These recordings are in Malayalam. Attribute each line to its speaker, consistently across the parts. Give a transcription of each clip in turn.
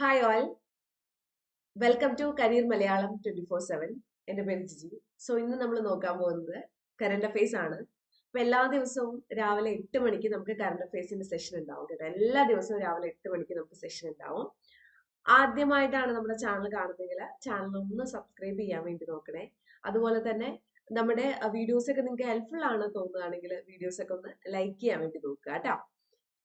Speaker 1: Hi all welcome to career Malayalam twenty four seven എന്റെ പേര് ജിജി. സോ ഇന്ന് നമ്മൾ നോക്കാൻ പോകുന്നത് കറണ്ട് അഫയേഴ്സ് ആണ്. അപ്പൊ എല്ലാ ദിവസവും രാവിലെ എട്ട് മണിക്ക് നമുക്ക് കറണ്ട് അഫയേഴ്സിന്റെ സെഷൻ ഉണ്ടാവും കേട്ടോ. എല്ലാ ദിവസവും രാവിലെ എട്ട് മണിക്ക് നമുക്ക് സെഷൻ ഉണ്ടാവും. ആദ്യമായിട്ടാണ് നമ്മുടെ ചാനൽ കാണുന്നതെങ്കിൽ ചാനൽ ഒന്ന് സബ്സ്ക്രൈബ് ചെയ്യാൻ വേണ്ടി നോക്കണേ. അതുപോലെ തന്നെ നമ്മുടെ വീഡിയോസ് ഒക്കെ നിങ്ങൾക്ക് ഹെൽപ്ഫുൾ ആണ് തോന്നുകയാണെങ്കിൽ വീഡിയോസ് ഒക്കെ ഒന്ന് ലൈക്ക് ചെയ്യാൻ വേണ്ടി നോക്കുക കേട്ടോ.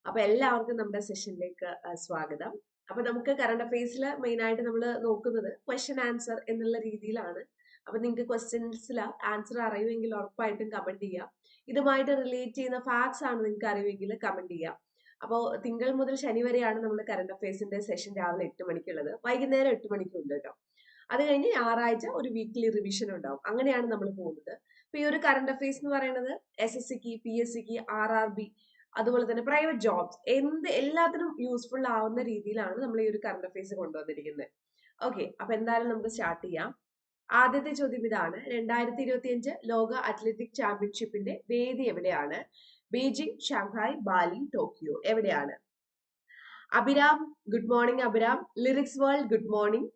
Speaker 1: അപ്പൊ എല്ലാവർക്കും നമ്മുടെ സെഷനിലേക്ക് സ്വാഗതം. അപ്പൊ നമുക്ക് കറണ്ട് അഫയേഴ്സിൽ മെയിൻ ആയിട്ട് നമ്മൾ നോക്കുന്നത് ക്വസ്റ്റ്യൻ ആൻസർ എന്നുള്ള രീതിയിലാണ്. അപ്പൊ നിങ്ങൾക്ക് ക്വസ്റ്റ്യൻസിൽ ആൻസർ അറിയുമെങ്കിൽ ഉറപ്പായിട്ടും കമന്റ് ചെയ്യാം. ഇതുമായിട്ട് റിലേറ്റ് ചെയ്യുന്ന ഫാക്ട്സ് ആണ് നിങ്ങൾക്ക് അറിയുമെങ്കിൽ കമന്റ് ചെയ്യാം. അപ്പോൾ തിങ്കൾ മുതൽ ശനി വരെയാണ് നമ്മൾ കറണ്ട് അഫയേഴ്സിന്റെ സെഷൻ രാവിലെ എട്ട് മണിക്കുള്ളത്. വൈകുന്നേരം എട്ട് മണിക്കുണ്ട് കേട്ടോ അത് കഴിഞ്ഞ് ഞായറാഴ്ച ഒരു വീക്ക്ലി റിവിഷൻ ഉണ്ടാവും. അങ്ങനെയാണ് നമ്മൾ പോകുന്നത്. അപ്പൊ ഈ ഒരു കറണ്ട് അഫയേഴ്സ് എന്ന് പറയുന്നത് എസ് എസ് സിക്ക് പി എസ് സിക്ക് ആർ ആർ ബി അതുപോലെ തന്നെ പ്രൈവറ്റ് ജോബ്സ് എന്ത് എല്ലാത്തിനും യൂസ്ഫുൾ ആവുന്ന രീതിയിലാണ് നമ്മൾ ഈ ഒരു കറണ്ട് അഫയേഴ്സ് കൊണ്ടുവന്നിരിക്കുന്നത്. ഓക്കെ അപ്പൊ എന്തായാലും നമുക്ക് സ്റ്റാർട്ട് ചെയ്യാം. ആദ്യത്തെ ചോദ്യം ഇതാണ്. രണ്ടായിരത്തി ഇരുപത്തി അഞ്ച് ലോക അത്ലറ്റിക് ചാമ്പ്യൻഷിപ്പിന്റെ വേദി എവിടെയാണ്? ബീജിംഗ് ഷാങ്ഹായ് ബാലി ടോക്കിയോ എവിടെയാണ്? Abhiram good morning Abhiram. Lyrics world good morning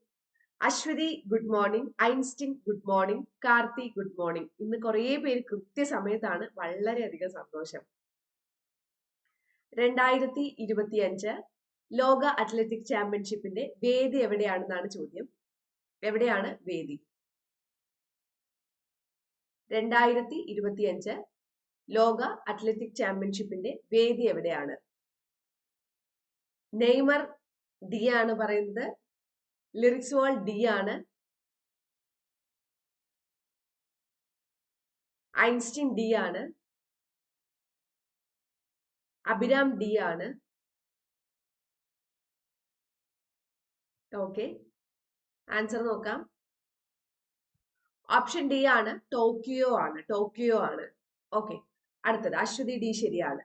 Speaker 1: Aswathy good morning Einstein good morning Karthi good morning ഇന്ന് കുറേ പേര് കൃത്യസമയത്താണ് വളരെയധികം സന്തോഷം. രണ്ടായിരത്തി ഇരുപത്തി അഞ്ച് ലോക അത്ലറ്റിക് ചാമ്പ്യൻഷിപ്പിന്റെ വേദി എവിടെയാണെന്നാണ് ചോദ്യം. എവിടെയാണ് വേദി? രണ്ടായിരത്തി ഇരുപത്തി അഞ്ച് ലോക അത്ലറ്റിക് ചാമ്പ്യൻഷിപ്പിന്റെ വേദി എവിടെയാണ്? നെയ്മർ ഡി ആണ് പറയുന്നത്. ലിറിക്സ് വാൾ ഡി ആണ്. ഐൻസ്റ്റീൻ ഡി ആണ്. അഭിരാം ഡി ആണ്. ഓക്കെ ആൻസർ നോക്കാം. ഓപ്ഷൻ ഡി ആണ്. ടോക്കിയോ ആണ്. ടോക്കിയോ ആണ്. ഓക്കെ അടുത്തത്. അശ്വതി ഡി ശരിയാണ്.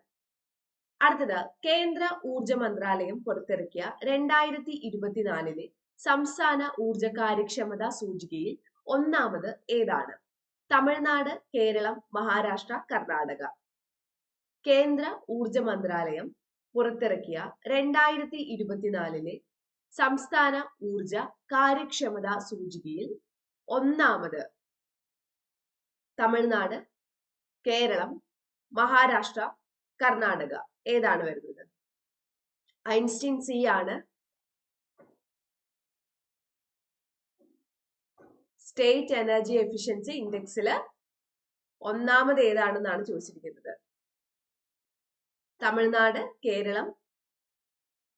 Speaker 1: അടുത്തത്. കേന്ദ്ര ഊർജ മന്ത്രാലയം പുറത്തിറക്കിയ രണ്ടായിരത്തി ഇരുപത്തിനാലിലെ സംസ്ഥാന ഊർജ കാര്യക്ഷമത സൂചികയിൽ ഒന്നാമത് ഏതാണ്? തമിഴ്നാട് കേരളം മഹാരാഷ്ട്ര കർണാടക. കേന്ദ്ര ഊർജ മന്ത്രാലയം പുറത്തിറക്കിയ രണ്ടായിരത്തി ഇരുപത്തിനാലിലെ സംസ്ഥാന ഊർജ കാര്യക്ഷമത സൂചികയിൽ ഒന്നാമത് തമിഴ്നാട് കേരളം മഹാരാഷ്ട്ര കർണാടക. ഏതാണ് വരുന്നത്? ഐൻസ്റ്റീൻ സി ആണ്. സ്റ്റേറ്റ് എനർജി എഫിഷ്യൻസി ഇൻഡെക്സിൽ ഒന്നാമത് ഏതാണെന്നാണ് ചോദിച്ചിരിക്കുന്നത്. തമിഴ്നാട് കേരളം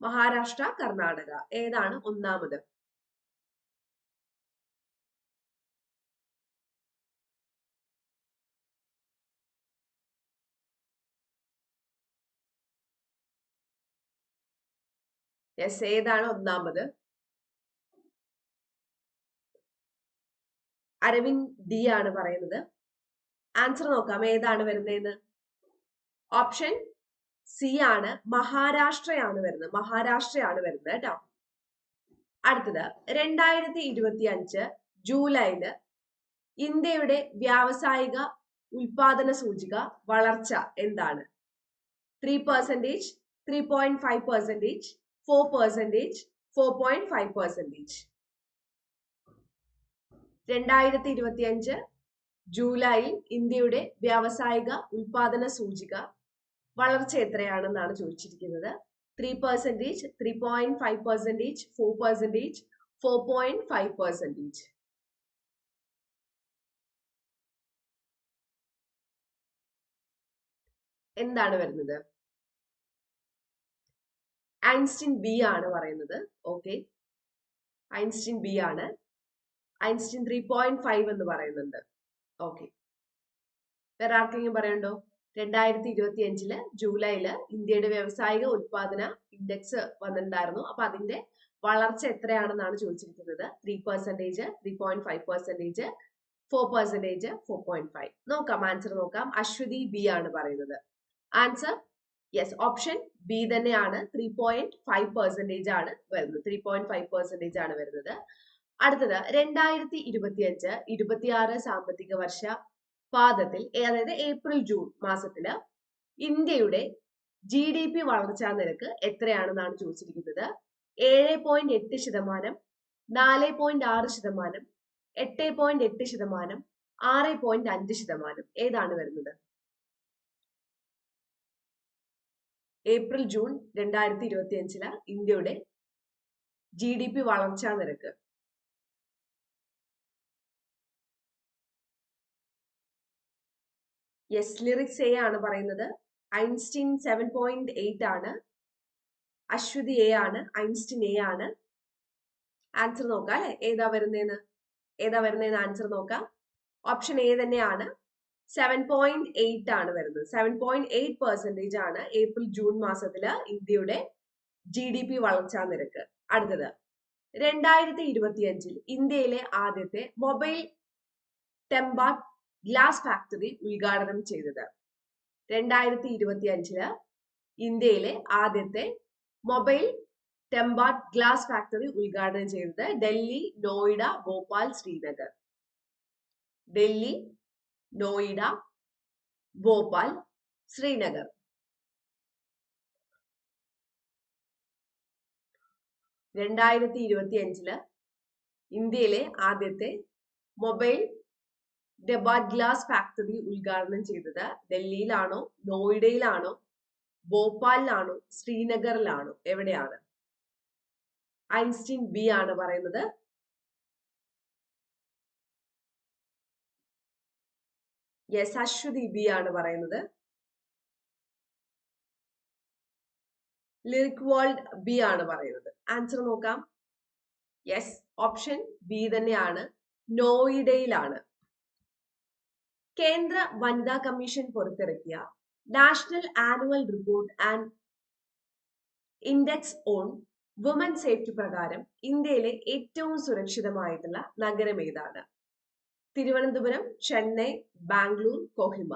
Speaker 1: മഹാരാഷ്ട്ര കർണാടക. ഏതാണ് ഒന്നാമത്? യെസ് ഏതാണ് ഒന്നാമത്? അരവിന്ദ് ഡി ആണ് പറയുന്നത്. ആൻസർ നോക്കാം ഏതാണ് വരുന്നതെന്ന് ഓപ്ഷൻ സി ആണ് മഹാരാഷ്ട്രയാണ് വരുന്നത്. മഹാരാഷ്ട്രയാണ് വരുന്നത് കേട്ടോ. അടുത്തത് രണ്ടായിരത്തി ഇരുപത്തി അഞ്ച് ജൂലൈയിൽ ഇന്ത്യയുടെ വ്യാവസായിക ഉൽപാദന സൂചിക വളർച്ച എന്താണ്? Three percentage three point five percentage four percentage four point five percentage രണ്ടായിരത്തി ഇരുപത്തി അഞ്ച് ജൂലൈയിൽ ഇന്ത്യയുടെ വ്യാവസായിക ഉൽപാദന സൂചിക വളർച്ച എത്രയാണെന്നാണ് ചോദിച്ചിരിക്കുന്നത്. Three percentage three point five percentage four percentage four point five percentage എന്താണ് വരുന്നത്? ഐൻസ്റ്റീൻ ബി ആണ് പറയുന്നത്. ഓക്കെ ഐൻസ്റ്റീൻ ബി ആണ്. ഐൻസ്റ്റീൻ ത്രീ പോയിന്റ് ഫൈവ് എന്ന് പറയുന്നുണ്ട്. ഓക്കെ വേറെ ആർക്കെങ്കിലും പറയണ്ടോ രണ്ടായിരത്തി ഇരുപത്തി അഞ്ചിൽ ജൂലൈയിൽ ഇന്ത്യയുടെ വ്യവസായിക ഉത്പാദന ഇൻഡെക്സ് വന്നിട്ടുണ്ടായിരുന്നു. അപ്പൊ അതിന്റെ വളർച്ച എത്രയാണെന്നാണ് ചോദിച്ചിരിക്കുന്നത്. Three percentage three point five percentage four percentage four point five നോക്കാം ആൻസർ നോക്കാം. അശ്വതി ബി ആണ് പറയുന്നത്. ആൻസർ യെസ് ഓപ്ഷൻ ബി തന്നെയാണ്. ത്രീ പോയിന്റ് ഫൈവ് പെർസെന്റേജ് ആണ് വരുന്നത്. ത്രീ പോയിന്റ് ഫൈവ് പെർസെന്റേജ് ആണ് വരുന്നത്. അടുത്തത് രണ്ടായിരത്തി ഇരുപത്തി അഞ്ച് ഇരുപത്തിയാറ് സാമ്പത്തിക വർഷ പാദത്തിൽ അതായത് ഏപ്രിൽ ജൂൺ മാസത്തിൽ ഇന്ത്യയുടെ ജി ഡി പി വളർച്ചാ നിരക്ക് എത്രയാണെന്നാണ് ചോദിച്ചിരിക്കുന്നത്? ഏഴ് പോയിന്റ് എട്ട് ശതമാനം നാല് പോയിന്റ് ആറ് ശതമാനം എട്ട് പോയിന്റ് എട്ട് ശതമാനം ആറ് പോയിന്റ് അഞ്ച് ശതമാനം. ഏതാണ് വരുന്നത്? ഏപ്രിൽ ജൂൺ രണ്ടായിരത്തി ഇരുപത്തി അഞ്ചിൽ ഇന്ത്യയുടെ ജി ഡി പി വളർച്ചാ നിരക്ക്. യെസ് ലിറിക്സ് എ ആണ് പറയുന്നത്. ഐൻസ്റ്റീൻ സെവൻ പോയിന്റ് എയ്റ്റ് ആണ്. അശ്വതി എ ആണ്. ഐൻസ്റ്റീൻ എ ആണ്. ആൻസർ നോക്കാം അല്ലെ? ഏതാ വരുന്നതെന്ന് ഏതാ വരുന്നതെന്ന് ആൻസർ നോക്കാം. ഓപ്ഷൻ എ തന്നെയാണ്. സെവൻ പോയിന്റ് എയ്റ്റ് ആണ് വരുന്നത്. സെവൻ പോയിന്റ് എയ്റ്റ് പെർസെന്റേജ് ആണ് ഏപ്രിൽ ജൂൺ മാസത്തിൽ ഇന്ത്യയുടെ ജി ഡി പി വളർച്ചാ നിരക്ക്. അടുത്തത്. രണ്ടായിരത്തി ഇരുപത്തിയഞ്ചിൽ ഇന്ത്യയിലെ ആദ്യത്തെ മൊബൈൽ ടെമ്പാർട്ട് ഗ്ലാസ് ഫാക്ടറി ഉദ്ഘാടനം ചെയ്തത്. രണ്ടായിരത്തി ഇരുപത്തി അഞ്ചിൽ ഇന്ത്യയിലെ ആദ്യത്തെ മൊബൈൽ ടെമ്പാട്ട് ഗ്ലാസ് ഫാക്ടറി ഉദ്ഘാടനം ചെയ്തത് ഡൽഹി നോയിഡ ഭോപ്പാൽ ശ്രീനഗർ. ഡൽഹി നോയിഡ ഭോപ്പാൽ ശ്രീനഗർ. രണ്ടായിരത്തി ഇരുപത്തി അഞ്ചിൽ ഇന്ത്യയിലെ ആദ്യത്തെ മൊബൈൽ ഡെബാർട്ട് ഗ്ലാസ് ഫാക്ടറി ഉദ്ഘാടനം ചെയ്തത് ഡൽഹിയിലാണോ നോയിഡയിലാണോ ഭോപ്പാലിലാണോ ശ്രീനഗറിലാണോ എവിടെയാണ്? ഐൻസ്റ്റീൻ ബി ആണ് പറയുന്നത്. യെസ് അശ്വതി ബി ആണ് പറയുന്നത്. ലിറിക് വേൾഡ് ബി ആണ് പറയുന്നത്. ആൻസർ നോക്കാം. യെസ് ഓപ്ഷൻ ബി തന്നെയാണ്. നോയിഡയിലാണ്. കേന്ദ്ര വനിതാ കമ്മീഷൻ പുറത്തിറക്കിയ national annual report and index on woman safety പ്രകാരം ഇന്ത്യയിലെ ഏറ്റവും സുരക്ഷിതമായിട്ടുള്ള നഗരം ഏതാണ്? തിരുവനന്തപുരം ചെന്നൈ ബാംഗ്ലൂർ കൊഹിമ.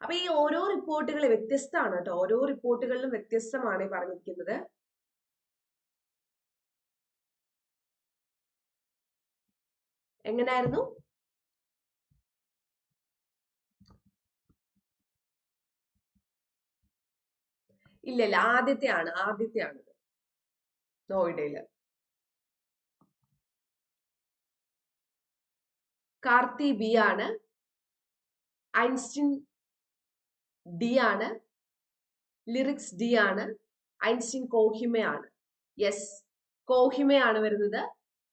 Speaker 1: അപ്പൊ ഈ ഓരോ റിപ്പോർട്ടുകൾ വ്യത്യസ്തമാണ് കേട്ടോ. ഓരോ റിപ്പോർട്ടുകളിലും വ്യത്യസ്തമാണ് പറഞ്ഞിരിക്കുന്നത്. എങ്ങനായിരുന്നു? ഇല്ല ഇല്ല ആദ്യത്തെ ആണ് ആദ്യത്തെ ആണിത് നോയിഡയിൽ കാർത്തി ബി ആണ്. ഐൻസ്റ്റീൻ ഡി ആണ്. ലിറിക്സ് ഡി ആണ്. ഐൻസ്റ്റീൻ കോഹിമയാണ്. യെസ് കോഹിമയാണ് വരുന്നത്.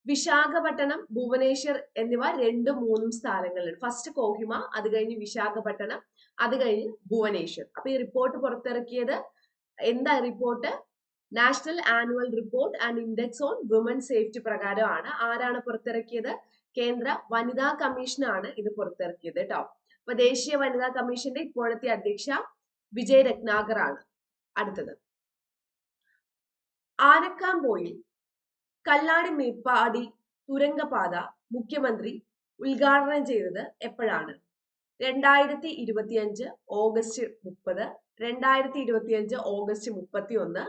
Speaker 1: വിശാഖപട്ടണം ഭുവനേശ്വർ എന്നിവ രണ്ടും മൂന്നും സ്ഥാനങ്ങളിലുണ്ട് ഫസ്റ്റ് കോഹിമ അത് കഴിഞ്ഞ് വിശാഖപട്ടണം അത് കഴിഞ്ഞ് ഭുവനേശ്വർ. അപ്പൊ ഈ റിപ്പോർട്ട് പുറത്തിറക്കിയത് എന്താ report national annual report and index on woman safety പ്രകാരമാണ്. ആരാണ് പുറത്തിറക്കിയത്? കേന്ദ്ര വനിതാ കമ്മീഷനാണ് ഇത് പുറത്തിറക്കിയത് കേട്ടോ അപ്പൊ ദേശീയ വനിതാ കമ്മീഷന്റെ ഇപ്പോഴത്തെ അധ്യക്ഷ വിജയ് രത്നാകർ ആണ് അടുത്തത്. ആനക്കാംപോയിൽ കല്ലാടി മേപ്പാടി തുരങ്കപാത മുഖ്യമന്ത്രി ഉദ്ഘാടനം ചെയ്തത് എപ്പോഴാണ്? രണ്ടായിരത്തി ഇരുപത്തിയഞ്ച് ഓഗസ്റ്റ് മുപ്പത് രണ്ടായിരത്തി ഇരുപത്തിയഞ്ച് ഓഗസ്റ്റ് മുപ്പത്തി ഒന്ന്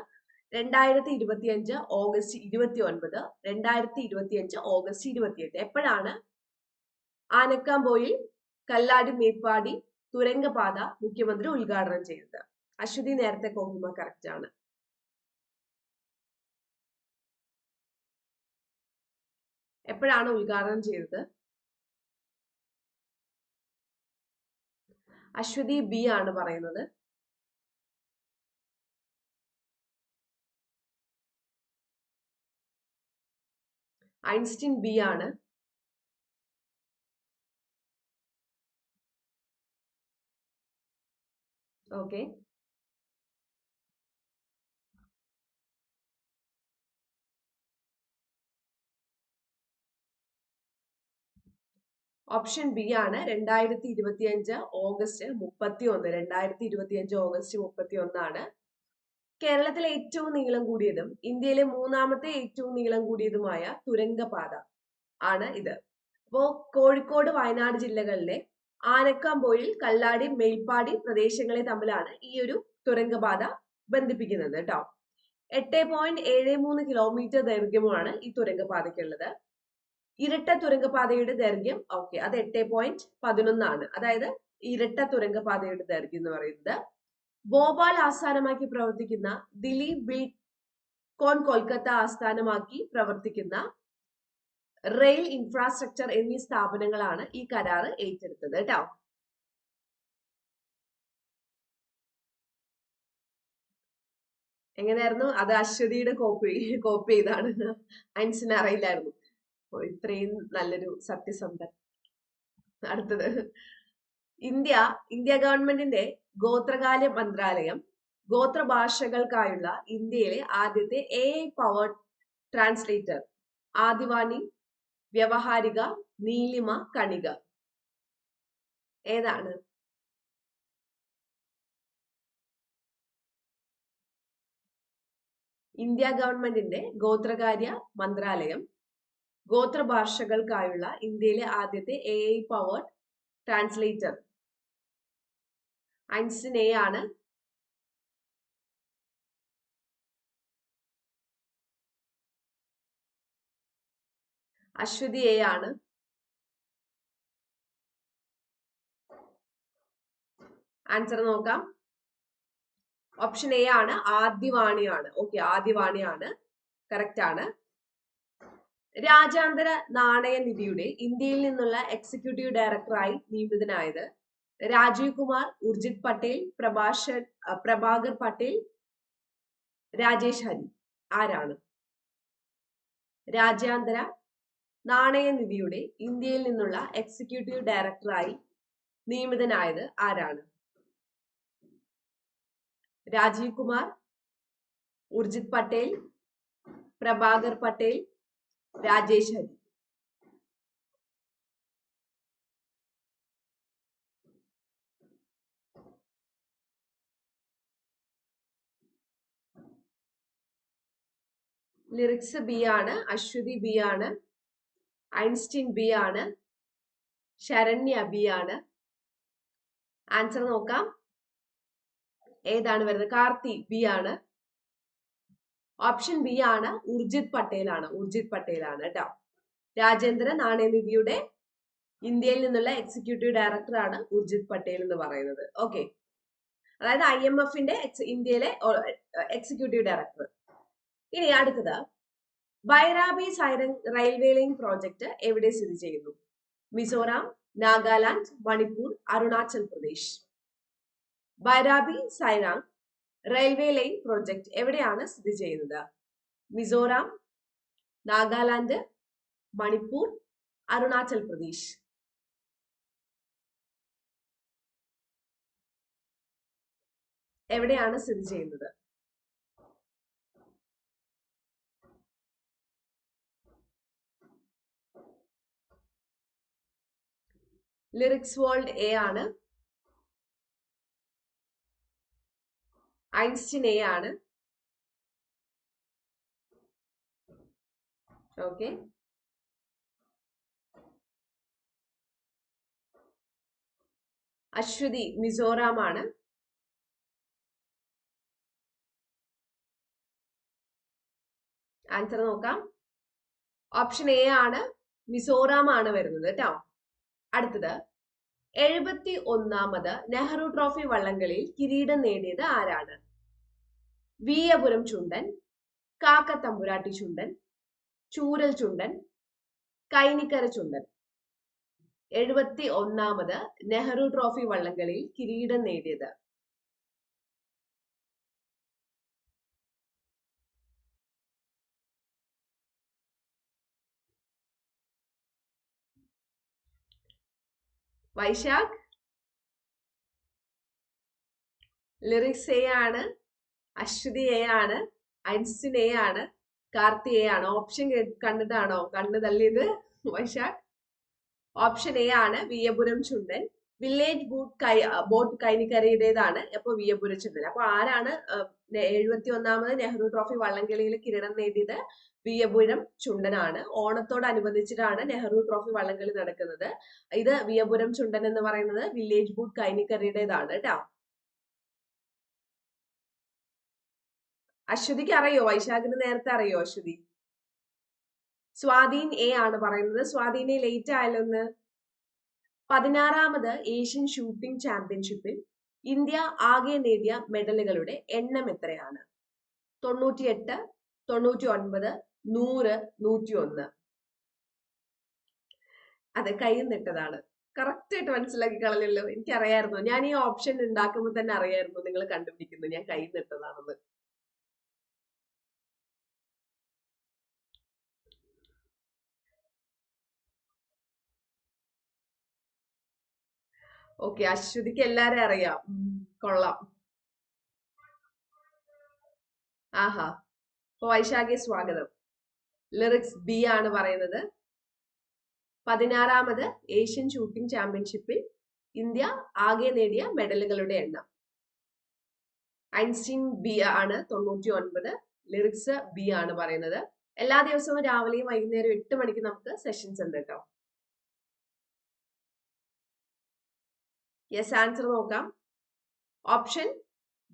Speaker 1: രണ്ടായിരത്തി ഇരുപത്തിയഞ്ച് ഓഗസ്റ്റ് ഇരുപത്തി ഒൻപത് രണ്ടായിരത്തി ഇരുപത്തിയഞ്ച് ഓഗസ്റ്റ് ഇരുപത്തിയെട്ട്. എപ്പോഴാണ്? ആനക്കാമ്പോയിൽ കല്ലാടി മേപ്പാടി തുരങ്കപാത മുഖ്യമന്ത്രി ഉദ്ഘാടനം ചെയ്തത്. അശ്വതി നേരത്തെ കോഹിമ കറക്റ്റ് ആണ്. എപ്പോഴാണ് ഉദ്ഘാടനം ചെയ്തത്? അശ്വതി ബി ആണ് പറയുന്നത്. ഐൻസ്റ്റിൻ ബി ആണ്. ഓക്കെ. ഓപ്ഷൻ ബി ആണ് രണ്ടായിരത്തി ഇരുപത്തി അഞ്ച് ഓഗസ്റ്റ് മുപ്പത്തി ഒന്ന് രണ്ടായിരത്തി ഇരുപത്തി അഞ്ച് ഓഗസ്റ്റ് മുപ്പത്തി ഒന്നാണ് കേരളത്തിലെ ഏറ്റവും നീളം കൂടിയതും ഇന്ത്യയിലെ മൂന്നാമത്തെ ഏറ്റവും നീളം കൂടിയതുമായ തുരങ്കപാത ആണ് ഇത്. അപ്പോ കോഴിക്കോട് വയനാട് ജില്ലകളിലെ ആനക്കാമ്പോയിൽ കല്ലാടി മേൽപ്പാടി പ്രദേശങ്ങളെ തമ്മിലാണ് ഈ ഒരു തുരങ്കപാത ബന്ധിപ്പിക്കുന്നത് കേട്ടോ എട്ട് പോയിന്റ് ഏഴ് മൂന്ന് കിലോമീറ്റർ ദൈർഘ്യമാണ് ഈ തുരങ്കപാതയ്ക്കുള്ളത്. ഇരട്ട തുരങ്കപാതയുടെ ദൈർഘ്യം ഓക്കെ അത് എട്ട് പോയിന്റ് പതിനൊന്നാണ്. അതായത് ഇരട്ട തുരങ്കപാതയുടെ ദൈർഘ്യം എന്ന് പറയുന്നത്. ഭോപ്പാൽ ആസ്ഥാനമാക്കി പ്രവർത്തിക്കുന്ന ദിലീപ് ബിൽ കോൺ കൊൽക്കത്ത ആസ്ഥാനമാക്കി പ്രവർത്തിക്കുന്ന റെയിൽ ഇൻഫ്രാസ്ട്രക്ചർ എന്നീ സ്ഥാപനങ്ങളാണ് ഈ കരാറ് ഏറ്റെടുത്തത് കേട്ടോ. എങ്ങനെയായിരുന്നു? അത് അശ്വതിയുടെ കോപ്പി കോപ്പി ചെയ്താണ്. അൻസിന് അറിയില്ലായിരുന്നു. ഇത്രയും നല്ലൊരു സത്യസന്ധൻ. അടുത്തത്. ഇന്ത്യ ഇന്ത്യ ഗവൺമെന്റിന്റെ ഗോത്രകാര്യ മന്ത്രാലയം ഗോത്രഭാഷകൾക്കായുള്ള ഇന്ത്യയിലെ ആദ്യത്തെ A power translator Adivani Vyavaharika Neelima Kanika. ഏതാണ്? ഇന്ത്യ ഗവൺമെന്റിന്റെ ഗോത്രകാര്യ മന്ത്രാലയം ഗോത്രഭാഷകൾക്കായുള്ള ഇന്ത്യയിലെ ആദ്യത്തെ A I powered translator Einstein A ആണ്. അശ്വതി എ ആണ്. ആൻസർ നോക്കാം. ഓപ്ഷൻ എ ആണ്. ആദ്യവാണിയാണ് ഓക്കെ ആദ്യവാണിയാണ് കറക്റ്റ് ആണ്. രാജ്യാന്തര നാണയ നിധിയുടെ ഇന്ത്യയിൽ നിന്നുള്ള എക്സിക്യൂട്ടീവ് ഡയറക്ടറായി നിയമിതനായത് രാജീവ് കുമാർ ഉർജിത് പട്ടേൽ പ്രഭാഷ പ്രഭാകർ പട്ടേൽ രാജേഷ് ഹരി ആരാണ്? രാജ്യാന്തര നാണയ നിധിയുടെ ഇന്ത്യയിൽ നിന്നുള്ള എക്സിക്യൂട്ടീവ് ഡയറക്ടറായി നിയമിതനായത് ആരാണ്? രാജീവ് കുമാർ ഉർജിത് പട്ടേൽ പ്രഭാകർ പട്ടേൽ രാജേഷ് ഹരി. ലിറിക്സ് ബി ആണ് അശ്വതി ബി ആണ് ഐൻസ്റ്റീൻ ബി ആണ് ശരണ്യ ബി ആണ്. ആൻസർ നോക്കാം. ഏതാണ് വരുന്നത്? കാർത്തി ബി ആണ്. ഓപ്ഷൻ ബി ആണ് ഉർജിത് പട്ടേൽ ആണ്. ഉർജിത് പട്ടേൽ ആണ് കേട്ടോ രാജേന്ദ്ര നാണയനിധിയുടെ ഇന്ത്യയിൽ നിന്നുള്ള എക്സിക്യൂട്ടീവ് ഡയറക്ടർ ആണ് ഉർജിത് പട്ടേൽ എന്ന് പറയുന്നത്. ഓക്കെ അതായത് ഐ എം എഫിന്റെ ഇന്ത്യയിലെ എക്സിക്യൂട്ടീവ് ഡയറക്ടർ ഇനി അടുത്തത്. Bairabi Sairang railway line project എവിടെ സ്ഥിതി ചെയ്യുന്നു? Mizoram Nagaland Manipur Arunachal Pradesh. Bairabi Sairang railway line project എവിടെയാണ് സ്ഥിതി ചെയ്യുന്നത്? മിസോറാം നാഗാലാൻഡ് മണിപ്പൂർ അരുണാചൽ പ്രദേശ്. എവിടെയാണ് സ്ഥിതി ചെയ്യുന്നത്? ലിറിക്സ് വേൾഡ് എ ആണ്. ആണ് ഓക്കെ. അശ്വതി മിസോറാം ആണ് ആൻസർ നോക്കാം. ഓപ്ഷൻ എ ആണ് മിസോറാം ആണ് വരുന്നത് കേട്ടോ. അടുത്തത്. എഴുപത്തി ഒന്നാമത് നെഹ്റു ട്രോഫി വള്ളംകളിയിൽ കിരീടം നേടിയത് ആരാണ്? വീയപുരം ചുണ്ടൻ കാക്കത്തമ്പുരാട്ടി ചുണ്ടൻ ചൂരൽ ചുണ്ടൻ കൈനിക്കര ചുണ്ടൻ. എഴുപത്തി ഒന്നാമത് നെഹ്റു ട്രോഫി വള്ളംകളിയിൽ കിരീടം നേടിയത് വൈശാഖ്. ലിറിക്സ് എ ആണ്. അശ്വതി എ ആണ്. ഐൻസ്റ്റിൻ എ ആണ്. കാർത്തി എ ആണ്. ഓപ്ഷൻ കണ്ടിട്ടാണോ? കണ്ടതല്ലേ തള്ളിയത്? വൈശാഖ്. ഓപ്ഷൻ എ ആണ്. വിയപുരം ചുണ്ടൻ. വില്ലേജ് ബോട്ട് കൈ ബോട്ട് കൈനിക്കരയുടേതാണ് വി. എ. പുരച്ചന്ദ്രൻ അപ്പൊ ആരാണ് എഴുപത്തി ഒന്നാമത് നെഹ്റു ട്രോഫി വള്ളംകളിയിൽ കിരീടം നേടിയത്? വിയപുരം ചുണ്ടനാണ്. ഓണത്തോടനുബന്ധിച്ചിട്ടാണ് നെഹ്റു ട്രോഫി വള്ളംകളി നടക്കുന്നത്. ഇത് വിയപുരം ചുണ്ടൻ എന്ന് പറയുന്നത് വില്ലേജ് ബൂട്ട് കൈനിക്കരയുടേതാണ് കേട്ടോ അശ്വതിക്ക് അറിയോ? വൈശാഖിന് നേരത്തെ അറിയോ അശ്വതി? സ്വാധീൻ എ ആണ് പറയുന്നത്. സ്വാധീനെ ലേറ്റ് ആയാലൊന്ന് പതിനാറാമത് ഏഷ്യൻ ഷൂട്ടിംഗ് ചാമ്പ്യൻഷിപ്പിൽ ഇന്ത്യ ആകെ നേടിയ മെഡലുകളുടെ എണ്ണം എത്രയാണ്? തൊണ്ണൂറ്റിയെട്ട് തൊണ്ണൂറ്റി ഒൻപത് നൂറ് നൂറ്റി ഒന്ന് അതെ കയ്യിൽ നിട്ടതാണ് കറക്റ്റ് ആയിട്ട് മനസ്സിലാക്കി കളഞ്ഞല്ലോ. എനിക്കറിയായിരുന്നു. ഞാൻ ഈ ഓപ്ഷൻ ഉണ്ടാക്കുമ്പോൾ തന്നെ അറിയായിരുന്നു. നിങ്ങൾ കണ്ടുപിടിക്കുന്നു. ഞാൻ കയ്യിൽ നിട്ടതാണെന്ന് ഓക്കെ അശ്വതിക്ക് എല്ലാരും അറിയാം. കൊള്ളാം. ആഹാ. അപ്പൊ വൈശാഖി സ്വാഗതം. ലിറിക്സ് ബി ആണ് പറയുന്നത്. പതിനാറാമത് ഏഷ്യൻ ഷൂട്ടിംഗ് ചാമ്പ്യൻഷിപ്പിൽ ഇന്ത്യ ആകെ നേടിയ മെഡലുകളുടെ എണ്ണം. ഐൻസ്റ്റീൻ ബി ആണ് തൊണ്ണൂറ്റി ഒൻപത് ലിറിക്സ് ബി ആണ് പറയുന്നത്. എല്ലാ ദിവസവും രാവിലെയും വൈകുന്നേരം എട്ട് മണിക്ക് നമുക്ക് സെഷൻസ് ഉണ്ട് കേട്ടോ. യെസ് ആൻസർ നോക്കാം. ഓപ്ഷൻ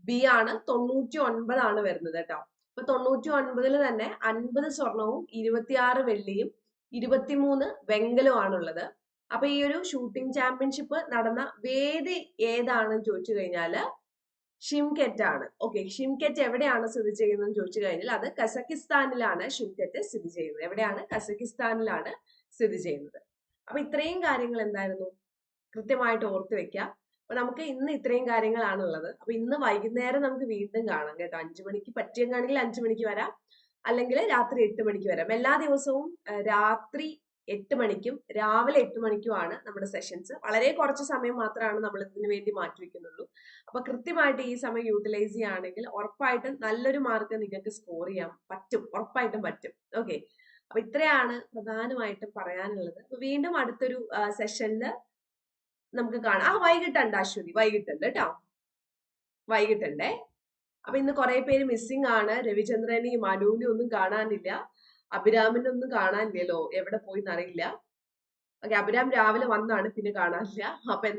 Speaker 1: ബി ആണ്. തൊണ്ണൂറ്റി ഒൻപതാണ് വരുന്നത് കേട്ടോ. അപ്പൊ തൊണ്ണൂറ്റി ഒൻപതിൽ തന്നെ അൻപത് സ്വർണവും ഇരുപത്തിയാറ് വെള്ളിയും ഇരുപത്തിമൂന്ന് വെങ്കലവുമാണുള്ളത് അപ്പൊ ഈ ഒരു ഷൂട്ടിംഗ് ചാമ്പ്യൻഷിപ്പ് നടന്ന വേദി ഏതാണെന്ന് ചോദിച്ചു കഴിഞ്ഞാൽ ഷിംകെറ്റ് ആണ്. ഓക്കെ ഷിംകെറ്റ് എവിടെയാണ് സ്ഥിതി ചെയ്യുന്നത് ചോദിച്ചു കഴിഞ്ഞാൽ അത് കസക്കിസ്ഥാനിലാണ് ഷിംകെറ്റ് സ്ഥിതി ചെയ്യുന്നത്. എവിടെയാണ്? കസക്കിസ്ഥാനിലാണ് സ്ഥിതി ചെയ്യുന്നത്. അപ്പൊ ഇത്രയും കാര്യങ്ങൾ എന്തായിരുന്നു? കൃത്യമായിട്ട് ഓർത്ത് വെക്കുക അപ്പൊ നമുക്ക് ഇന്ന് ഇത്രയും കാര്യങ്ങളാണുള്ളത്. അപ്പൊ ഇന്ന് വൈകുന്നേരം നമുക്ക് വീണ്ടും കാണാം കേട്ടോ. അഞ്ചു മണിക്ക് പറ്റിയെങ്കിൽ അഞ്ചു മണിക്ക് വരാം. അല്ലെങ്കിൽ രാത്രി എട്ട് മണിക്ക് വരാം. എല്ലാ ദിവസവും രാത്രി എട്ട് മണിക്കും രാവിലെ എട്ട് മണിക്കുമാണ് നമ്മുടെ സെഷൻസ്. വളരെ കുറച്ച് സമയം മാത്രമാണ് നമ്മൾ ഇതിനു വേണ്ടി മാറ്റിവെക്കുന്നുള്ളൂ അപ്പൊ കൃത്യമായിട്ട് ഈ സമയം യൂട്ടിലൈസ് ചെയ്യുകയാണെങ്കിൽ ഉറപ്പായിട്ടും നല്ലൊരു മാർക്ക് നിങ്ങൾക്ക് സ്കോർ ചെയ്യാൻ പറ്റും. ഉറപ്പായിട്ടും പറ്റും. ഓക്കെ. അപ്പൊ ഇത്രയാണ് പ്രധാനമായിട്ടും പറയാനുള്ളത്. വീണ്ടും അടുത്തൊരു സെഷനിൽ നമുക്ക് കാണാം. ആ വൈകിട്ടുണ്ട് അശ്വതി. വൈകിട്ടുണ്ട് കേട്ടോ വൈകിട്ടുണ്ടേ അപ്പൊ ഇന്ന് കുറെ പേര് മിസ്സിംഗ് ആണ്. രവിചന്ദ്രനെയും മനുവിനെയും ഒന്നും കാണാനില്ല. അഭിരാമിനെ ഒന്നും കാണാനില്ലല്ലോ. എവിടെ പോയി എന്നറിയില്ല ഓക്കെ അഭിരാം രാവിലെ വന്നാണ് പിന്നെ കാണാനില്ല. അപ്പൊ എന്താ